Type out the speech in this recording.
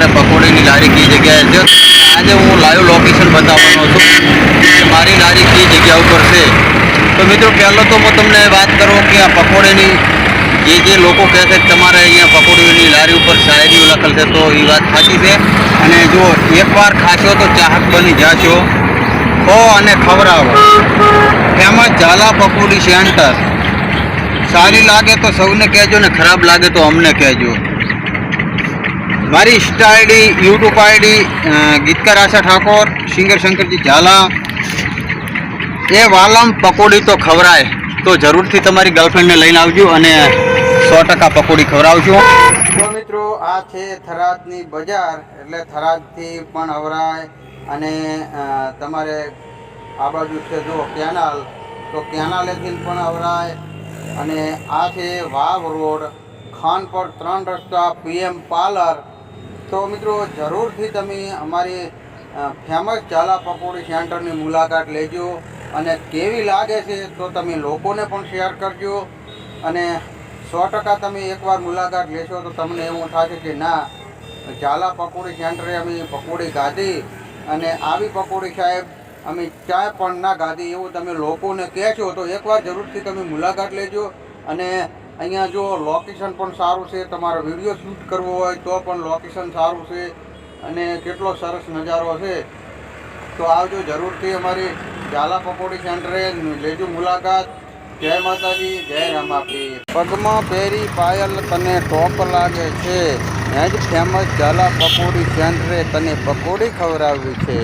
લારી કઈ જગ્યાએ છે? આજે હું લાઈવ લોકેશન બતાવવાનો છું કે મારી લારી કઈ જગ્યા ઉપર છે. તો મિત્રો, પહેલાં તો હું તમને વાત કરું કે આ પકોડીની જે જે લોકો કહે છે તમારે અહીંયા પકોડીની લારી ઉપર શાયરીઓ લખેલ છે, તો એ વાત સાચી છે. અને જો એકવાર ખાશો તો ચાહક બની જાશો. ઓ અને ખવડાવો. ફેમસ ઝાલા પકોડી સેન્ટર સારી લાગે તો સૌને કહેજો ને ખરાબ લાગે તો અમને કહેજો. મારી ઇન્સ્ટા આઈડી, યુટ્યુબ આઈડી ગીતકાર આશા ઠાકોર, સિંગર શંકરજી ઝાલા. એ વાલમ પકોડી તો ખવરાય. તો જરૂરથી તમારી ગર્લફ્રેન્ડને લઈને આવજો અને સો ટકા પકોડી ખવડાવજો. તો મિત્રો, આ છે થરાદની બજાર, એટલે થરાદથી પણ અવરાય અને તમારે આ બાજુ છે જો કેનાલ, તો કેનાલેથી પણ અવરાય અને આ છે વાવ રોડ, ખાનપર ત્રણ રસ્તા પીએમ પાર્લર. તો મિત્રો જરૂરથી તમે અમારી ફેમસ ચાલા પકોડી સેન્ટરની મુલાકાત લેજો અને કેવી લાગે છે તો તમે લોકોને પણ શેર કરજો અને સો ટકા તમે એકવાર મુલાકાત લેશો તો તમને એવું થશે કે ના, ચાલા પકોડી સેન્ટરે અમે પકોડી ગાધી અને આવી પકોડી સાહેબ અમે ચાય પણ ના ગાધી એવું તમે લોકોને કહેશો તો એકવાર જરૂરથી તમે મુલાકાત લેજો અને અહીંયા જો લોકેશન પણ સારું છે, તમારો વીડિયો શૂટ કરવો હોય તો પણ લોકેશન સારું છે અને કેટલો સરસ નજારો છે. તો આવજો જરૂરથી અમારી ઝાલા પકોડી સેન્ટરે લેજો મુલાકાત. જય માતાજી, જય રામાપી પગમાં પહેરી પાયલ તને ટોપ લાગે છે. એ જ ફેમસ ઝાલા પકોડી સેન્ટરે તને પકોડી ખવડાવવી છે.